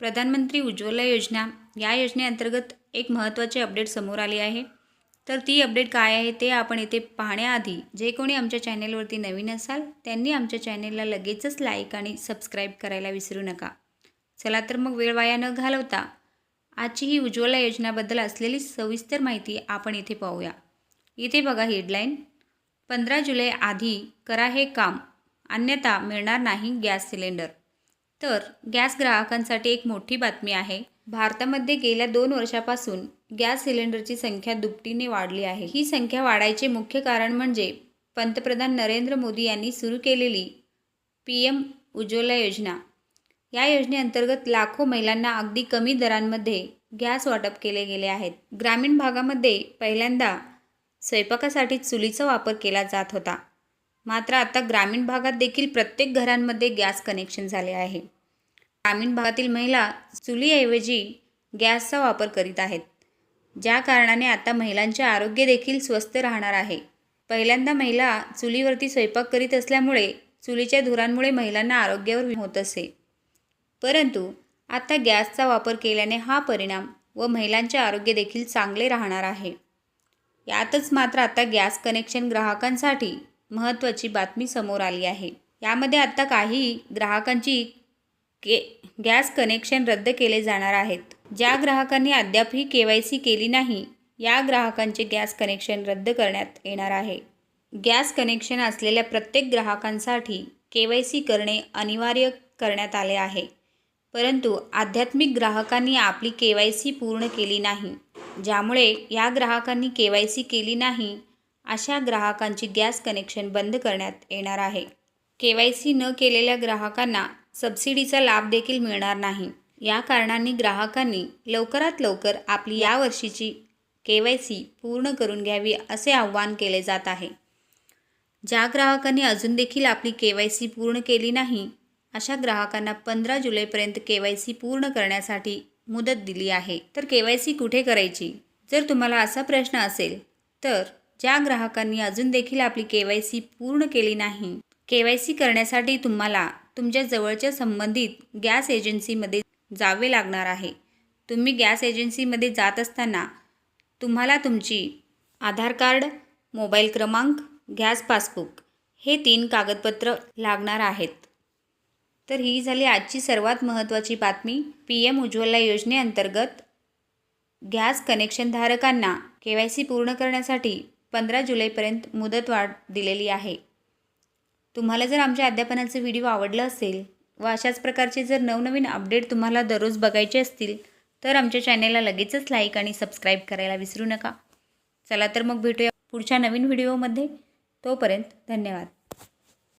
प्रधानमंत्री उज्ज्वला योजना या योजनेअंतर्गत एक महत्त्वाचे अपडेट समोर आले आहे. तर ती अपडेट काय आहे ते आपण इथे पाहण्याआधी जे कोणी आमच्या चॅनेलवरती नवीन असाल त्यांनी आमच्या चॅनेलला लगेचच लाईक आणि सबस्क्राईब करायला विसरू नका. चला तर मग वेळ वाया न घालवता आजची ही उज्ज्वला योजनाबद्दल असलेली सविस्तर माहिती आपण इथे पाहूया. इथे बघा हेडलाईन पंधरा जुलै आधी करा हे काम अन्यथा मिळणार नाही गॅस सिलेंडर. तर गॅस ग्राहकांसाठी एक मोठी बातमी आहे. भारतामध्ये गेल्या दोन वर्षापासून गॅस सिलेंडरची संख्या दुपटीने वाढली आहे. ही संख्या वाढायचे मुख्य कारण म्हणजे पंतप्रधान नरेंद्र मोदी यांनी सुरू केलेली पी एम उज्ज्वला योजना. या योजनेअंतर्गत लाखो महिलांना अगदी कमी दरांमध्ये गॅस वाटप केले गेले आहेत. ग्रामीण भागामध्ये पहिल्यांदा स्वयंपाकासाठी चुलीचा वापर केला जात होता. मात्र आता ग्रामीण भागात देखील प्रत्येक घरांमध्ये गॅस कनेक्शन झाले आहे. ग्रामीण भागातील महिला चुलीऐवजी गॅसचा वापर करीत आहेत. ज्या कारणाने आता महिलांचे आरोग्य देखील स्वस्थ राहणार आहे. पहिल्यांदा महिला चुलीवरती स्वयंपाक करीत असल्यामुळे चुलीच्या धुरांमुळे महिलांना आरोग्यावर होत असे. परंतु आता गॅसचा वापर केल्याने हा परिणाम व महिलांचे आरोग्य देखील चांगले राहणार आहे. यातच मात्र आता गॅस कनेक्शन ग्राहकांसाठी महत्त्वाची बातमी समोर आली आहे. यामध्ये आता काही ग्राहकांची के गॅस कनेक्शन रद्द केले जाणार आहेत. ज्या ग्राहकांनी अद्यापही के वाय सी केली नाही या ग्राहकांचे गॅस कनेक्शन रद्द करण्यात येणार आहे. गॅस कनेक्शन असलेल्या प्रत्येक ग्राहकांसाठी के वाय सी करणे अनिवार्य करण्यात आले आहे. परंतु आध्यात्मिक ग्राहकांनी आपली के वाय सी पूर्ण केली नाही. ज्यामुळे या ग्राहकांनी के वाय सी केली नाही अशा ग्राहकांची गॅस कनेक्शन बंद करण्यात येणार आहे. के वाय सी न केलेल्या ग्राहकांना सबसिडीचा लाभ देखील मिळणार नाही. या कारणांनी ग्राहकांनी लवकरात लवकर आपली यावर्षीची के वाय सी पूर्ण करून घ्यावी असे आव्हान केले जात आहे. ज्या ग्राहकांनी अजून देखील आपली के वाय सी पूर्ण केली नाही अशा ग्राहकांना पंधरा जुलैपर्यंत के वाय सी पूर्ण करण्यासाठी मुदत दिली आहे. तर के वाय सी कुठे करायची? जर तुम्हाला असा प्रश्न असेल तर ज्या ग्राहकांनी अजून देखील आपली के वाय सी पूर्ण केली नाही के वाय सी करण्यासाठी तुम्हाला तुमच्या जवळच्या संबंधित गॅस एजन्सीमध्ये जावे लागणार आहे. तुम्ही गॅस एजन्सीमध्ये जात असताना तुम्हाला तुमची आधार कार्ड मोबाईल क्रमांक गॅस पासबुक हे तीन कागदपत्र लागणार आहेत. तर ही झाली आजची सर्वात महत्त्वाची बातमी पी एम उज्ज्वला योजनेअंतर्गत. गॅस कनेक्शनधारकांना के वाय सी पूर्ण करण्यासाठी पंधरा जुलैपर्यंत मुदतवाढ दिलेली आहे. तुम्हाला जर आमच्या अध्यापनाचं व्हिडिओ आवडलं असेल व अशाच प्रकारचे जर नवनवीन अपडेट तुम्हाला दररोज बघायचे असतील तर आमच्या चॅनेलला लगेचच लाईक आणि सबस्क्राईब करायला विसरू नका. चला तर मग भेटूया पुढच्या नवीन व्हिडिओमध्ये. तोपर्यंत धन्यवाद.